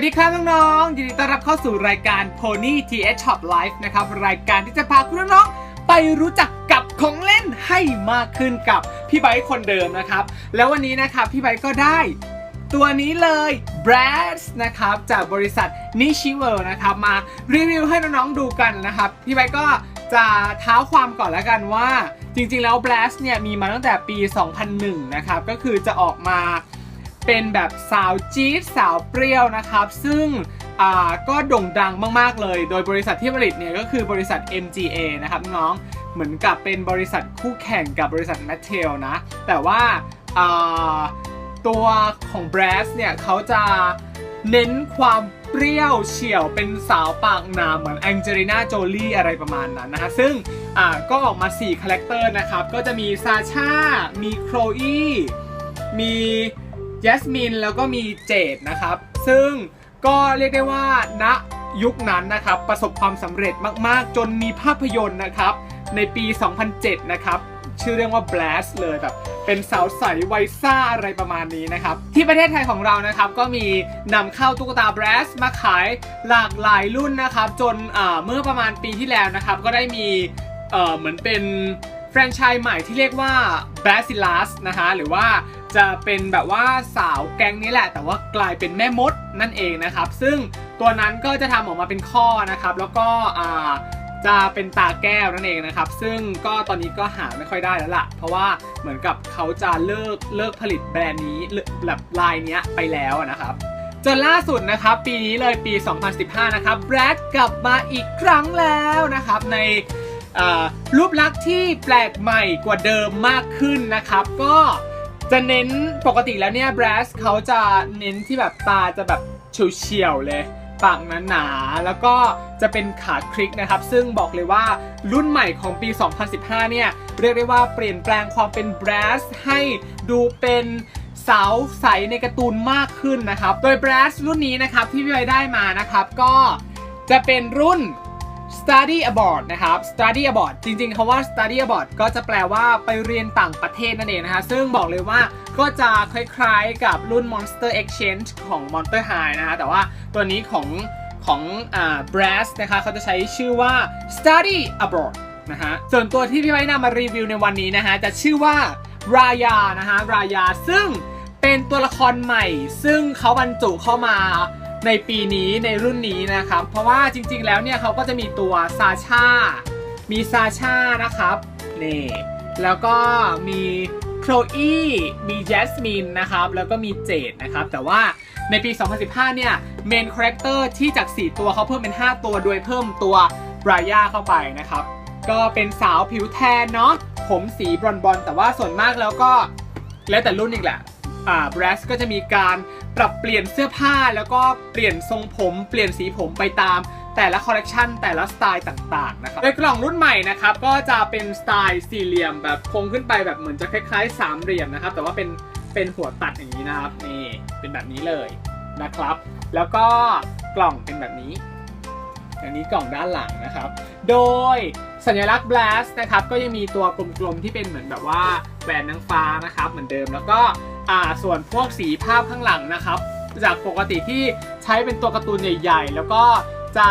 วัสดีครับน้องๆ ยินดีต้อนรับเข้าสู่รายการ Pony TH Shop Life นะครับ รายการที่จะพาคุณน้องๆไปรู้จักกับของเล่นให้มากขึ้นกับพี่ไบค์คนเดิมนะครับ แล้ววันนี้นะครับพี่ไบค์ก็ได้ตัวนี้เลย b r a d นะครับ จากบริษัท Nichi w e r นะครับ มารีวิวให้น้องๆดูกันนะครับ พี่ไบค์ก็จะเท้าความก่อนแล้วกันว่า จริงๆแล้ว b r a d เนี่ยมีมาตั้งแต่ปี 2001 นะครับ ก็คือจะออกมา เป็นแบบสาวจี๊ดสาวเปรี้ยวนะครับ ซึ่งก็โด่งดังมากๆเลย โดยบริษัทที่ผลิตเนี่ยก็คือบริษัท MGA นะครับน้องเหมือนกับเป็นบริษัทคู่แข่งกับบริษัท m a t t e l นะ แต่ว่าตัวของ b r a s เนี่ยเขาจะเน้นความเปรี้ยวเฉียวเป็นสาวปากหนาเหมือนแองเจลิน่าโจลี่อะไรประมาณนั้นนะฮะ ซึ่งก็ออกมา 4 คาแรคเตอร์นะครับ ก็จะมีซาชา มีโครอีมี ยสมินแล้วก็มีเจดนะครับ ซึ่งก็เรียกได้ว่าณยุคนั้นนะครับ ประสบความสำเร็จมากๆ จนมีภาพยนตร์นะครับ ในปี 2007 นะครับ ชื่อเรื่องว่า Blast เลยแบบ เป็นสาวใสวัยซ่าอะไรประมาณนี้นะครับ ที่ประเทศไทยของเรานะครับ ก็มีนำเข้าตุ๊กตา Blast มาขายหลากหลายรุ่นนะครับ จนเมื่อประมาณปีที่แล้วนะครับ ก็ได้มีเหมือนเป็น แฟรนไชส์ใหม่ที่เรียกว่า Basilas นะฮะหรือว่าจะเป็นแบบว่าสาวแก๊งนี้แหละ แต่ว่ากลายเป็นแม่มดนั่นเองนะครับ ซึ่งตัวนั้นก็จะทำออกมาเป็นข้อนะครับ แล้วก็จะเป็นตาแก้วนั่นเองนะครับ ซึ่งก็ตอนนี้ก็หาไม่ค่อยได้แล้วล่ะ เพราะว่าเหมือนกับเขาจะเลิกเลิกผลิตแบรนด์นี้แบบลายนี้ไปแล้วนะครับจนล่าสุดนะครับ ปีนี้เลยปี 2015 นะครับแบรดกลับมาอีกครั้งแล้วนะครับ ใน รูปลักษณ์ที่แปลกใหม่กว่าเดิมมากขึ้นนะครับ ก็จะเน้นปกติแล้วเนี่ยบรสเขาจะเน้นที่แบบตาจะแบบเฉียวๆเลยปากหนาๆแล้วก็จะเป็นขาคลิกนะครับ ซึ่งบอกเลยว่ารุ่นใหม่ของปี 2015 เนี่ย เรียกได้ว่าเปลี่ยนแปลงความเป็นบรสให้ดูเป็นสาวใสในการ์ตูนมากขึ้นนะครับ โดยบรสรุ่นนี้นะครับที่พี่ไวได้มานะครับ ก็จะเป็นรุ่น study abroad นะครับ study abroad จริงๆคาว่า study abroad ก็จะแปลว่าไปเรียนต่างประเทศนั่นเองนะฮะ ซึ่งบอกเลยว่าก็จะคล้ายๆกับรุ่น monster exchange ของ monster high นะฮะ แต่ว่าตัวนี้ของของอ่า brass นะคะเขาจะใช้ชื่อว่า study abroad นะฮะ ส่วนตัวที่พี่ไว้นำมารีวิวในวันนี้นะฮะ จะชื่อว่ารายานะฮะรายาซึ่งเป็นตัวละครใหม่ ซึ่งเขาบรรจุเข้ามา ในปีนี้ในรุ่นนี้นะครับ เพราะว่าจริงๆแล้วเนี่ยเขาก็จะมีตัวซาชามีซาชานะครับนี่แล้วก็มีโคลอีมีแจสมินนะครับ แล้วก็มีเจดนะครับ แต่ว่าในปี 2015 เนี่ยเมนคาแรคเตอร์ที่จาก 4 ตัวเขาเพิ่มเป็น 5 ตัว โดยเพิ่มตัวบรายาเข้าไปนะครับ ก็เป็นสาวผิวแทนเนาะผมสีบรอนบอลแต่ว่าส่วนมากแล้วก็แล้วแต่รุ่นอีกแหละ อ่า b r a s ก็จะมีการปรับเปลี่ยนเสื้อผ้าแล้วก็เปลี่ยนทรงผมเปลี่ยนสีผมไปตามแต่ละคอลเลกชันแต่ละสไตล์ต่างๆนะครับโดยกล่องรุ่นใหม่นะครับก็จะเป็นสไตล์สี่เหลี่ยมแบบโค้งขึ้นไปแบบเหมือนจะคล้ายๆสามเหลี่ยมนะครับแต่ว่าเป็นเป็นหัวตัดอย่างนี้นะครับนี่เป็นแบบนี้เลยนะครับ แล้วก็กล่องเป็นแบบนี้อันนี้กล่องด้านหลังนะครับ โดยสัญลักษณ์ blast นะครับก็ยังมีตัวกลมๆที่เป็นเหมือนแบบว่าแหวนนางฟ้านะครับเหมือนเดิมแล้วก็ อ่าส่วนพวกสีภาพข้างหลังนะครับ จากปกติที่ใช้เป็นตัวการ์ตูนใหญ่ ๆ แล้วก็จะ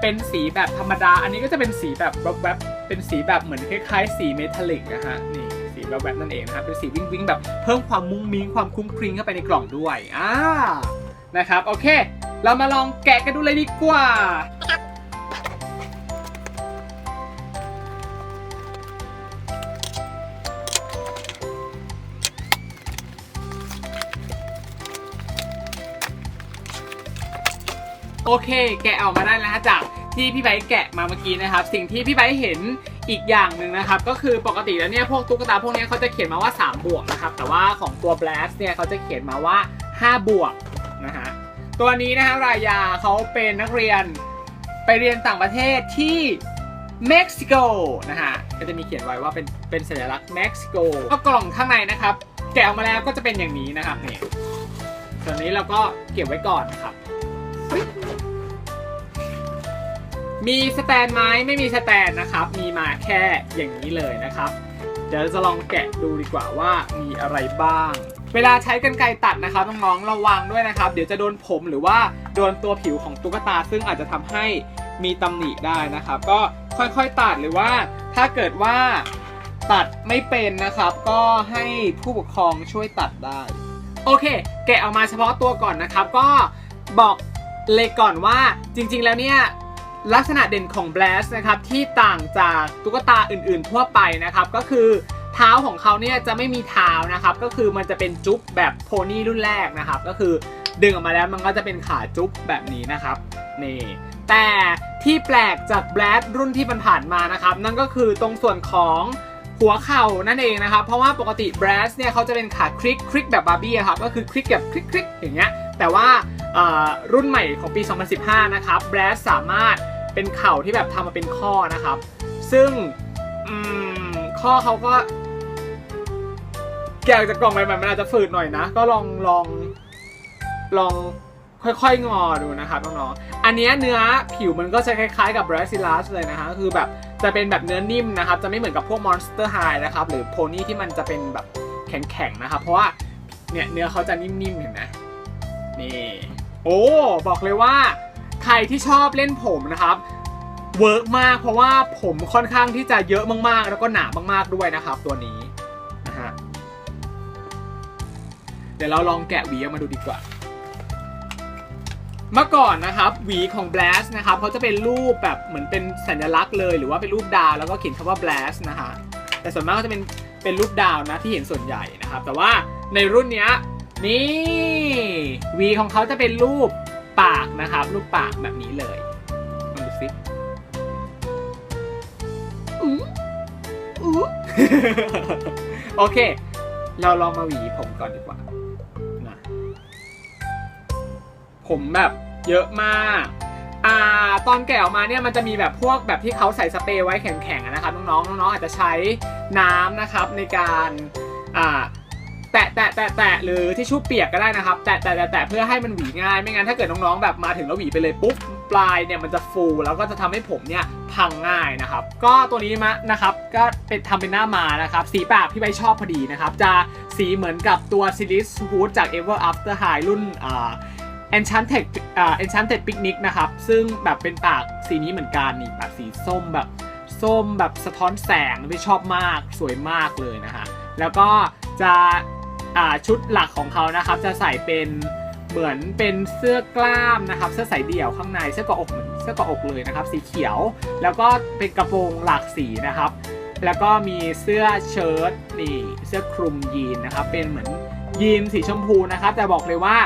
เป็นสีแบบธรรมดา อันนี้ก็จะเป็นสีแบบแวบๆเป็นสีแบบเหมือนคล้ายๆ สีเมทัลลิกนะฮะนี่สีแวบๆนั่นเองนะครับเป็นสีวิ้งๆแบบเพิ่มความมุ้งมิ้งความคุ้งคริงเข้าไปในกล่องด้วยอ่านะครับโอเค เรามาลองแกะกันดูเลยดีกว่า โอเค แกะออกมาได้แล้วนะจากที่พี่ไบแกะมาเมื่อกี้นะครับ สิ่งที่พี่ไบเห็นอีกอย่างหนึ่งนะครับ ก็คือปกติแล้วเนี่ยพวกตุ๊กตาพวกนี้เขาจะเขียนมาว่า 3 บวกนะครับ แต่ว่าของตัว b l a s เนี่ยเขาจะเขียนมาว่า 5 บวกนะฮะตัวนี้นะฮะรายาเขาเป็นนักเรียนไปเรียนต่างประเทศที่เม็กซิโกนะฮะก็จะมีเขียนไว้ว่าเป็นเป็นสัญลักษณ์เม็กซิโกก็กล่องข้างในนะครับ แกะออกมาแล้วก็จะเป็นอย่างนี้นะครับนี่ส่วนนี้เราก็เก็บไว้ก่อนนะครับ มีสแตนไหมไม่มีสแตนนะครับ มีมาแค่อย่างนี้เลยนะครับ เดี๋ยวจะลองแกะดูดีกว่าว่ามีอะไรบ้าง เวลาใช้กันไกรตัดนะครับน้องๆระวังด้วยนะครับ เดี๋ยวจะโดนผมหรือว่าโดนตัวผิวของตุ๊กตา ซึ่งอาจจะทำให้มีตำหนิได้นะครับ ก็ค่อยๆตัดหรือว่าถ้าเกิดว่าตัดไม่เป็นนะครับ ก็ให้ผู้ปกครองช่วยตัดได้ โอเค แกะออกมาเฉพาะตัวก่อนนะครับ ก็บอก เลยก่อนว่าจริงๆแล้วเนี่ยลักษณะเด่นของ Blast นะครับที่ต่างจากตุ๊กตาอื่นๆทั่วไปนะครับ ก็คือเท้าของเขาเนี่ยจะไม่มีเท้านะครับ ก็คือมันจะเป็นจุ๊บแบบโพนี่รุ่นแรกนะครับ ก็คือดึงออกมาแล้วมันก็จะเป็นขาจุ๊บแบบนี้นะครับนี่แต่ที่แปลกจาก Blast รุ่นที่ผ่านมานะครับ นั่นก็คือตรงส่วนของหัวเข่านั่นเองนะครับ เพราะว่าปกติ Blast เนี่ยเขาจะเป็นขาคลิกคลิกแบบบาร์บี้อะครับก็คือคลิกแบบคลิกคลิกอย่างเงี้ยแต่ว่า รุ่นใหม่ของปี 2015 นะครับ Blast สามารถเป็นเข่าที่แบบทำมาเป็นข้อนะครับ ซึ่งข้อเขาก็ แกะจากกล่องใหม่ๆมันอาจจะฝืดหน่อยนะ ก็ลองลองลองค่อยๆ งอดูนะครับน้องๆ อันนี้เนื้อผิวมันก็จะคล้ายๆ กับ b r a s i l a s เลยนะฮะ คือแบบจะเป็นแบบเนื้อนิ่มนะครับ จะไม่เหมือนกับพวก Monster High นะครับ หรือ Pony ที่มันจะเป็นแบบแข็งๆ นะครับ เพราะว่าเนี่ยเนื้อเขาจะนิ่มๆ เห็นไหมนี่ โอ้ บอกเลยว่า ใครที่ชอบเล่นผมนะครับเวิร์กมากเพราะว่าผมค่อนข้างที่จะเยอะมากๆ แล้วก็หนามากๆด้วยนะครับ ตัวนี้นะฮะเดี๋ยวเราลองแกะหวีออกมาดูดีกว่า เมื่อก่อนนะครับหวีของ Blast นะครับเขาจะเป็นรูปแบบเหมือนเป็นสัญลักษณ์เลย หรือว่าเป็นรูปดาวแล้วก็เขียนคำว่า Blast นะฮะแต่ส่วนมากก็จะเป็นเป็นรูปดาวนะที่เห็นส่วนใหญ่นะครับ แต่ว่าในรุ่นเนี้ย นี่หวีของเขาจะเป็นรูปปากนะครับ รูปปากแบบนี้เลยมาดูสิอู้อู้โอเค เราลองมาหวีผมก่อนดีกว่านะผมแบบเยอะมาก อ่า ตอนแกะออกมาเนี่ยมันจะมีแบบพวกแบบที่เขาใส่สเปรย์ไว้แข็งๆอะนะครับน้องๆ น้องๆ อาจจะใช้น้ำนะครับในการ อ่า แตะแตะแตะแตะหรือที่ชู่เปียกก็ได้นะครับ แตะแตะแตะแตะเพื่อให้มันหวีง่าย ไม่งั้นถ้าเกิดน้องๆแบบมาถึงแล้วหวีไปเลยปุ๊บปลายเนี่ยมันจะฟูแล้วก็จะทำให้ผมเนี่ยพังง่ายนะครับ ก็ตัวนี้มะนะครับก็เป็นทำเป็นหน้ามานะครับ สีปากพี่ใบชอบพอดีนะครับ จะสีเหมือนกับตัวซีรีส์ฮูดจาก Ever After High รุ่นอ่า Enchanted อ่า Enchanted Picnic นะครับ ซึ่งแบบเป็นปากสีนี้เหมือนกันนี่ปากสีส้มแบบส้มแบบสะท้อนแสงไม่ชอบมากสวยมากเลยนะฮะแล้วก็จะ ชุดหลักของเขานะครับจะใส่เป็นเหมือนเป็นเสื้อกล้ามนะครับเสื้อสายเดี่ยวข้างในเสื้อกะอกเหมือนเสื้อกะอกเลยนะครับ สีเขียว แล้วก็เป็นกระโปรงหลากสีนะครับ แล้วก็มีเสื้อเชิ้ตนี่เสื้อคลุมยีนนะครับ เป็นเหมือนยีนสีชมพูนะครับ แต่บอกเลยว่า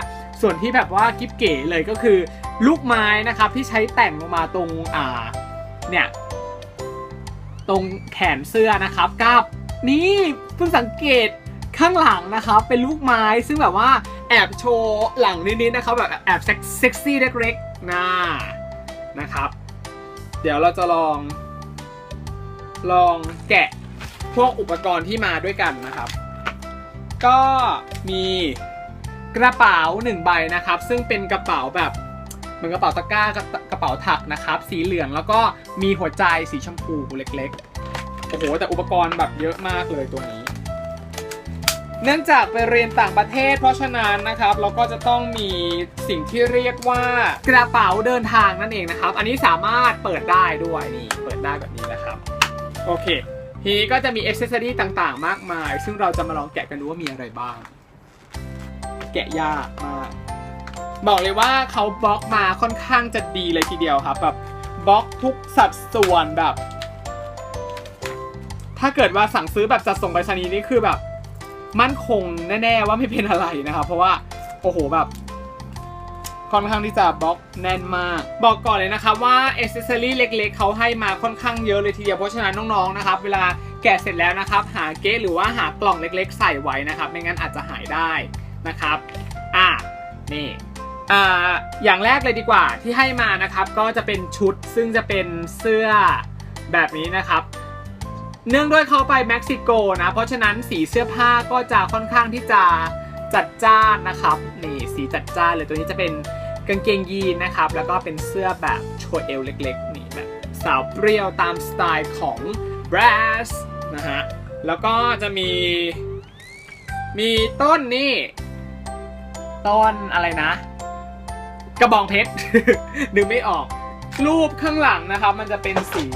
ส่วนที่แบบว่ากิ๊บเก๋เลยก็คือลูกไม้นะครับที่ใช้แต่งลงมาตรงอ่าเนี่ยตรงแขนเสื้อนะครับกับนี่เพิ่งสังเกต ข้างหลังนะครับเป็นลูกไม้ซึ่งแบบว่าแอบโชว์หลังนิดๆนะครับแบบแอบเซ็กซี่เล็กๆนะนะครับ เดี๋ยวเราจะลอง ลองแกะพวกอุปกรณ์ที่มาด้วยกันนะครับ ก็มีกระเป๋าหนึ่งใบนะครับ ซึ่งเป็นกระเป๋าแบบเหมือนกระเป๋าตะกร้ากระกระเป๋าถักนะครับ สีเหลืองแล้วก็มีหัวใจสีชมพูเล็กๆโอ้โหแต่อุปกรณ์แบบเยอะมากเลยตัวนี้ เนื่องจากไปเรียนต่างประเทศ เพราะฉะนั้นนะครับเราก็จะต้องมีสิ่งที่เรียกว่ากระเป๋าเดินทางนั่นเองนะครับ อันนี้สามารถเปิดได้ด้วยนี่เปิดได้แบบนี้นะครับโอเค ทีนี้ก็จะมีอ c เซสซอรี่ต่างๆ มากมาย ซึ่งเราจะมาลองแกะกันดูว่ามีอะไรบ้าง แกะยากมากบอกเลยว่าเขาบล็อกมาค่อนข้างจะดีเลยทีเดียวครับแบบบล็อกทุกสัดส่วนแบบ ถ้าเกิดว่าสั่งซื้อแบบจัดส่งไปรษณีย์นี่คือแบบ มั่นคงแน่ๆว่าไม่เป็นอะไรนะครับ เพราะว่าโอ้โหแบบค่อนข้างที่จะบล็อกแน่นมาก บอกก่อนเลยนะครับว่าอ c เซสซอรี่เล็กๆ เขาให้มาค่อนข้างเยอะเลยทีเดียวเพราะฉะนั้นน้องๆนะครับ เวลาแกะเสร็จแล้วนะครับ หาเก๊หรือว่าหากล่องเล็กๆ ใส่ไว้นะครับ ไม่งั้นอาจจะหายได้นะครับ อะนี่อ่าอย่างแรกเลยดีกว่าที่ให้มานะครับ ก็จะเป็นชุดซึ่งจะเป็นเสื้อแบบนี้นะครับ เนื่องด้วยเขาไปเม็กซิโกนะ เพราะฉะนั้นสีเสื้อผ้าก็จะค่อนข้างที่จะจัดจ้านนะครับนี่สีจัดจ้านเลยตัวนี้จะเป็นกางเกงยีนนะครับ แล้วก็เป็นเสื้อแบบโชว์เอวเล็กๆนี่แบบสาวเปรี้ยวตามสไตล์ของ b r a s นะฮะแล้วก็จะมี มีต้นนี่ ต้นอะไรนะ กระบองเพชร นึกไม่ออก รูปข้างหลังนะครับ มันจะเป็นสี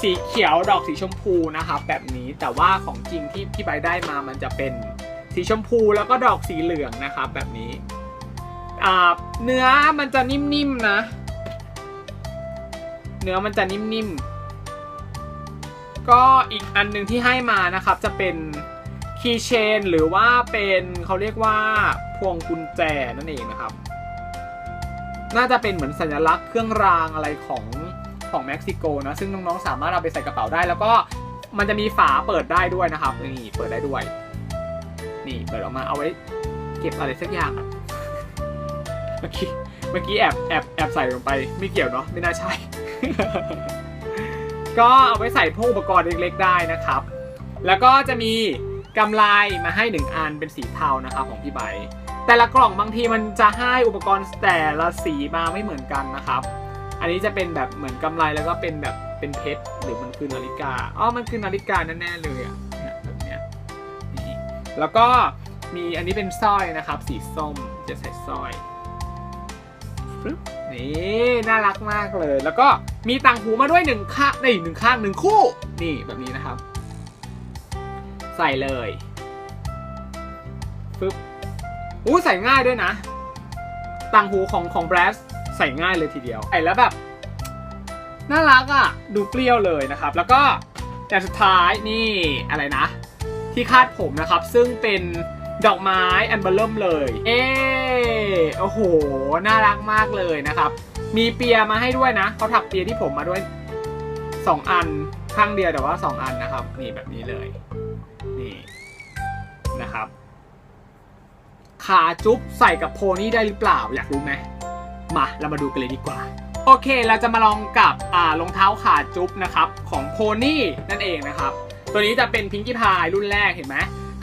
สีเขียวดอกสีชมพูนะครับแบบนี้แต่ว่าของจริงที่พี่ใบได้มามันจะเป็นสีชมพูแล้วก็ดอกสีเหลืองนะครับแบบนี้เนื้อมันจะนิ่มๆนะ เนื้อมันจะนิ่มๆ ก็อีกอันหนึ่งที่ให้มานะครับจะเป็นคีย์เชนหรือว่าเป็นเขาเรียกว่าพวงกุญแจนั่นเองนะครับ น่าจะเป็นเหมือนสัญลักษณ์เครื่องรางอะไรของ ของเม็กซิโกนะซึ่งน้องๆสามารถเอาไปใส่กระเป๋าได้ แล้วก็มันจะมีฝาเปิดได้ด้วยนะครับนี่เปิดได้ด้วย นี่เปิดออกมาเอาไว้ เก็บอะไรสักอย่างเมื่อกี้เมื่อกี้แอบแอบแอบใส่ลงไปไม่เกี่ยวเนาะไม่น่าใช่ ก็เอาไว้ใส่พวกอุปกรณ์เล็กๆได้นะครับ แล้วก็จะมีกำไลมาให้หนึ่งอันเป็นสีเทานะครับของพี่ใบแต่ละกล่องบางทีมันจะให้อุปกรณ์แต่ละสีมาไม่เหมือนกันนะครับ อันนี้จะเป็นแบบเหมือนกำไลแล้วก็เป็นแบบเป็นเพชรหรือมันคือนาฬิกาอ๋อมันคือนาฬิกาแน่ๆเลยอะแบบเนี้ยนี่แล้วก็มีอันนี้เป็นสร้อยนะครับ สีส้มจะใส่สร้อยนี่น่ารักมากเลย แล้วก็มีต่างหูมาด้วยหนึ่งข้างในหนึ่งข้างหนึ่งคู่ นี่แบบนี้นะครับ ใส่เลยฟึ๊บอู้ใส่ง่ายด้วยนะ ต่างหูของของแบรส ใส่ง่ายเลยทีเดียวไอ้แล้วแบบน่ารักอะดูเปรี้ยวเลยนะครับ แล้วก็อย่สุดท้ายนี่อะไรนะ ที่คาดผมนะครับ ซึ่งเป็นดอกไม้อันเบลเริ่มเลย เอโอ้โห น่ารักมากเลยนะครับ มีเปียมาให้ด้วยนะเขาถักเปียที่ผมมาด้วย 2 อันข้างเดียวแต่ว่า 2 อันนะครับ นี่แบบนี้เลย นี่นะครับ ขาจุ๊บใส่กับโพนี่ได้หรือเปล่าอยากรู้ไหม มาเรามาดูกันเลยดีกว่า โอเคเราจะมาลองกับอ่ารองเท้าขาจุ๊บนะครับ ของโพนี่นั่นเองนะครับ ตัวนี้จะเป็นพิงกี้พายรุ่นแรกเห็นไหม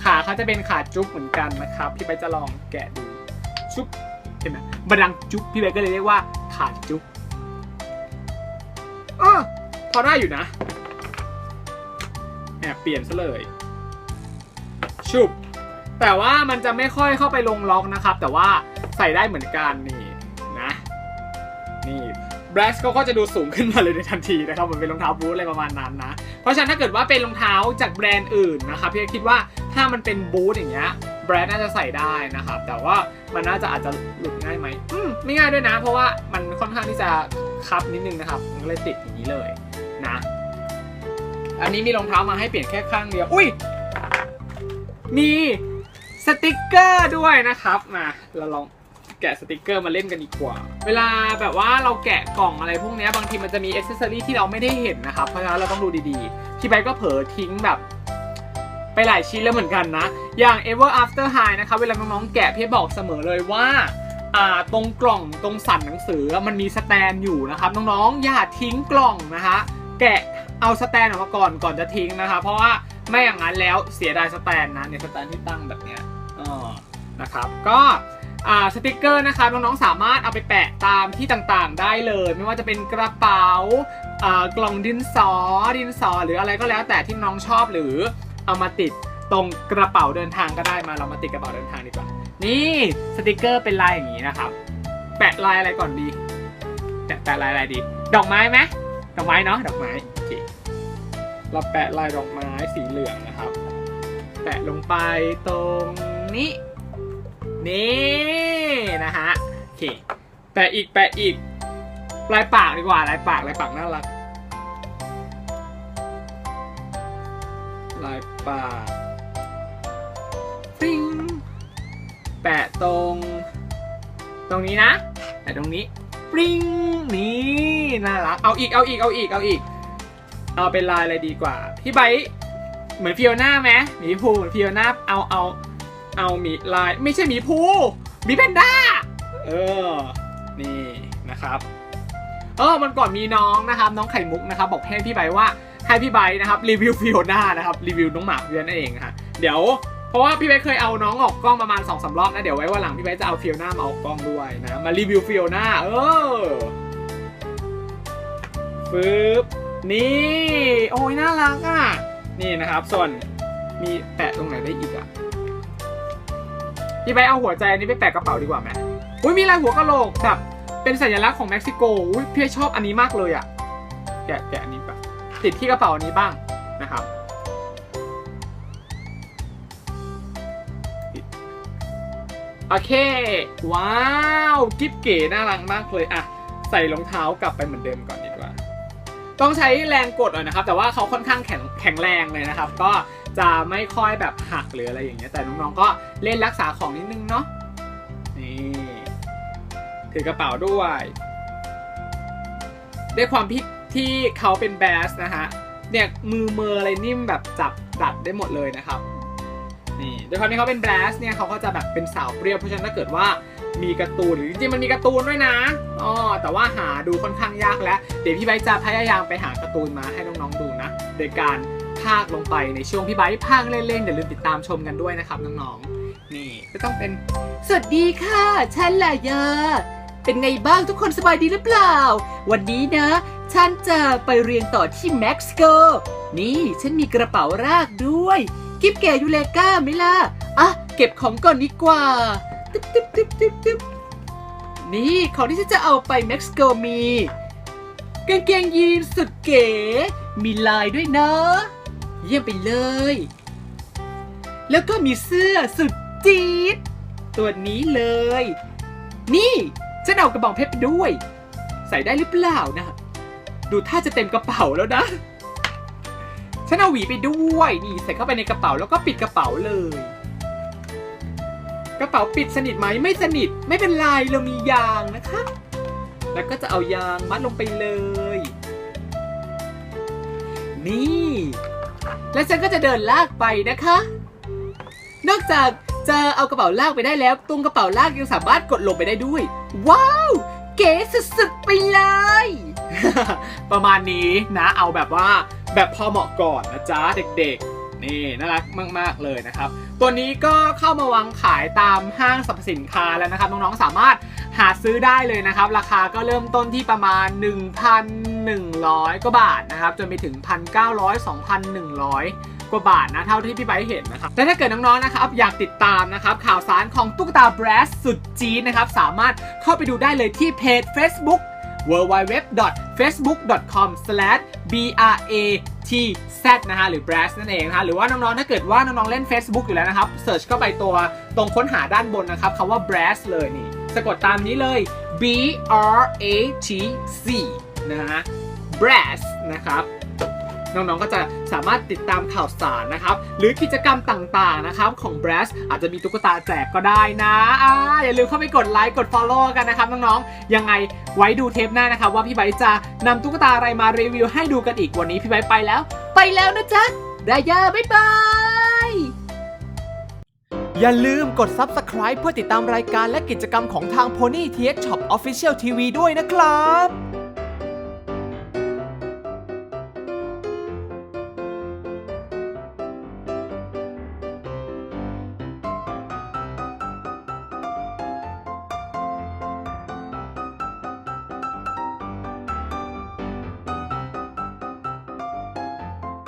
ขาเขาจะเป็นขาจุ๊บเหมือนกันนะครับพี่ไปจะลองแกะดูจุ๊บเห็นไหมบันดังจุ๊บพี่ไปก็เลยเรียกว่าขาจุ๊บออพอได้อยู่นะแอบเปลี่ยนซะเลยชุบแต่ว่ามันจะไม่ค่อยเข้าไปลงล็อกนะครับ แต่ว่าใส่ได้เหมือนกันนี่นะนี่ แบล็กเขาก็จะดูสูงขึ้นมาเลยในทันทีนะครับเหมือนเป็นรองเท้าบูทอะไรประมาณนั้นนะ เพราะฉะนั้นถ้าเกิดว่าเป็นรองเท้าจากแบรนด์อื่นนะครับพี่คิดว่าถ้ามันเป็นบูทอย่างเงี้ยแบรนด์น่าจะใส่ได้นะครับ แต่ว่ามันน่าจะอาจจะหลุดง่ายไหมอืมไม่ง่ายด้วยนะ เพราะว่ามันค่อนข้างที่จะคับนิดนึงนะครับมันก็เลยติดอย่างนี้เลยนะ อันนี้มีรองเท้ามาให้เปลี่ยนแค่ข้างเดียว อุ้ย มีสติกเกอร์ด้วยนะครับ มาเราลอง แกะสติกเกอร์มาเล่นกันดีกว่า เวลาแบบว่าเราแกะกล่องอะไรพวกนี้บางทีมันจะมีอ c เซสซอรี่ที่เราไม่ได้เห็นนะครับ เพราะฉะนั้นเราต้องดูดีๆพี่ไบค์ก็เผลอทิ้งแบบไปหลายชิ้นแล้วเหมือนกันนะ อย่าง Ever After High นะครับ เวลาน้องๆแกะพี่บอกเสมอเลยว่าตรงกล่องตรงสันหนังสือมันมีสแตนอยู่นะครับ น้องๆ อย่าทิ้งกล่องนะคะแกะเอาสแตนออกมาก่อนก่อนจะทิ้งนะคะเพราะว่าไม่อย่างนั้นแล้วเสียดายสแตนนะเนี่ยสแตนที่ตั้งแบบเนี้ยเออนะครับก็ สติกเกอร์นะคะน้องๆสามารถเอาไปแปะตามที่ต่างๆ ได้เลย ไม่ว่าจะเป็นกระเป๋าอ่ากล่องดินสอดินสอหรืออะไรก็แล้วแต่ที่น้องชอบหรือเอามาติดตรงกระเป๋าเดินทางก็ได้มาเรามาติดกระเป๋าเดินทางดีกว่า นี่สติกเกอร์เป็นลายอย่างนี้นะครับ แปะลายอะไรก่อนดีแปะแปะลายอะไรดี ดอกไม้ไหมดอกไม้เนาะดอกไม้โอเคเราแปะลายดอกไม้สีเหลืองนะครับ แปะลงไปตรงนี้นี่ แปะอีกแปะอีกลายปากดีกว่าลายปากลายปากน่ารักลายปากฟิงแปะตรง ตรงนี้นะแปะตรงนี้ปิ้งนี่น่ารักเอาอีกเอาอีกเอาอีกเอาอีก เอาเป็นลายอะไรดีกว่าพี่ไบเหมือนฟิโอน่าไหมหมีภูเหมือนฟิโอน่าเอาเอาเอาหมีลายไม่ใช่หมีภูหมีแพนด้าเออ นี่นะครับเออมันก่อนมีน้องนะครับ น้องไข่มุกนะครับ บอกให้พี่ไบว่าให้พี่ไบนะครับรีวิวฟิโอน่านะครับรีวิวน้องหมาเพื่อนนั่นเองนะฮะเดี๋ยวเพราะว่าพี่ไบเคยเอาน้องออกกล้องประมาณ2อสรอบนะเดี๋ยวไว้วันหลังพี่ไบจะเอาฟิโอน่ามาออกกล้องด้วยนะมารีวิวฟิโอน่าเออฟึบนี่โอ้ยน่ารักอะนี่นะครับ ส่วนมีแปะตรงไหนได้อีกอะพี่ไปเอาหัวใจอันนี้ไปแปะกระเป๋าดีกว่าไหม อุ้ยมีลายหัวกะโหลกแบบเป็นสัญลักษณ์ของเม็กซิโกอุ้ยพี่ชอบอันนี้มากเลยอะแกะแกะอันนี้แบบติดที่กระเป๋าอันนี้บ้างนะครับโอเค ว้าว กิ๊บเก๋น่ารักมากเลยอะใส่รองเท้ากลับไปเหมือนเดิมก่อนดีกว่า ต้องใช้แรงกดหน่อยนะครับ แต่ว่าเขาค่อนข้างแข็งแข็งแรงเลยนะครับ ก็จะไม่ค่อยแบบหักหรืออะไรอย่างเงี้ยแต่น้องๆก็เล่นรักษาของนิดนึงเนาะ ถือกระเป๋าด้วย ด้วยความที่ที่เขาเป็นแบสนะฮะ เนี่ยมือเมออะไรนิ่มแบบจับดัดได้หมดเลยนะครับ นี่ด้วยความที่เขาเป็นแบสเนี่ยเขาก็จะแบบเป็นสาวเปรี้ยวเพราะฉะนั้นถ้าเกิดว่ามีการ์ตูนหรือจริงๆมันมีการ์ตูนด้วยนะอ๋อแต่ว่าหาดูค่อนข้างยากแล้ว เดี๋ยวพี่ไบจะพยายามไปหาการ์ตูนมาให้น้องๆดูนะ โดยการพากลงไปในช่วงพี่ไบพากเล่นๆอย่าลืมติดตามชมกันด้วยนะครับน้องๆ นี่ก็ต้องเป็น สวัสดีค่ะ ฉันลายา เป็นไงบ้างทุกคนสบายดีหรือเปล่า วันนี้นะ ฉันจะไปเรียนต่อที่เม็กซิโก นี่ฉันมีกระเป๋ารากด้วย กิฟแกยูเลก้าไหมล่ะ อะ เก็บของก่อนดีกว่าตึ๊บตึ๊บตึ๊บตึ๊บตึ๊บนี่ของที่ฉันจะเอาไปเม็กซิโกมีกางเกงยีนสุดเก๋ มีลายด้วยนะ เยี่ยมไปเลย แล้วก็มีเสื้อสุดจี๊ดตัวนี้เลย นี่ ฉันเอากระบองเพชรด้วย ใส่ได้หรือเปล่านะ ดูท่าจะเต็มกระเป๋าแล้วนะ ฉันเอาหวีไปด้วย นี่ใส่เข้าไปในกระเป๋าแล้วก็ปิดกระเป๋าเลย กระเป๋าปิดสนิทไหมไม่สนิท ไม่เป็นไรเรามียางนะคะ แล้วก็จะเอายางมัดลงไปเลย นี่ แล้วฉันก็จะเดินลากไปนะคะ นอกจากจะเอากระเป๋าลากไปได้แล้วตรงกระเป๋าลากยังสามารถกดลงไปได้ด้วย ว้าว เก๋สุดๆไปเลย ประมาณนี้นะเอาแบบว่าแบบพอเหมาะก่อนนะจ๊ะเด็กๆ นี่น่ารักมาก ๆ เลยนะครับ ตัวนี้ก็เข้ามาวางขายตามห้างสรรพสินค้าแล้วนะครับ น้อง ๆ สามารถหาซื้อได้เลยนะครับ ราคาก็เริ่มต้นที่ประมาณ 1,100กว่าบาทนะครับ จนไปถึง 1,900 2,100 กว่าบาทนะเท่าที่พี่ไบเห็นนะครับแต่ถ้าเกิดน้องๆนะครับอยากติดตามนะครับข่าวสารของตุ๊กตาแบรสสุดจี๊ดนะครับสามารถเข้าไปดูได้เลยที่เพจ Facebook www.facebook.com/bratz นะฮะหรือ brass นั่นเองนะฮะหรือว่าน้องๆถ้าเกิดว่าน้องๆเล่น Facebook อยู่แล้วนะครับเสิร์ชเข้าไปตัวตรงค้นหาด้านบนนะครับคำว่า brass เลยนี่สะกดตามนี้เลย b r a t c นะฮะ brass นะครับ น้องๆ ก็จะสามารถติดตามข่าวสารนะครับ หรือกิจกรรมต่างๆ นะครับ ของ b r a s อาจจะมีตุ๊กตาแจกก็ได้นะอ่าอย่าลืมเข้าไปกดไลค์ กด Follow กันนะครับน้องๆ ยังไงไว้ดูเทปหน้านะครับ ว่าพี่ไบจะนำตุ๊กตาอะไรมารีวิวให้ดูกันอีกวันนี้พี่ไบไปแล้ว ไปแล้วนะจ๊ะรายาบ๊ายบายอย่าลืมกด Subscribe เพื่อติดตามรายการและกิจกรรมของทาง Pony TH Shop Official TV ด้วยนะครับ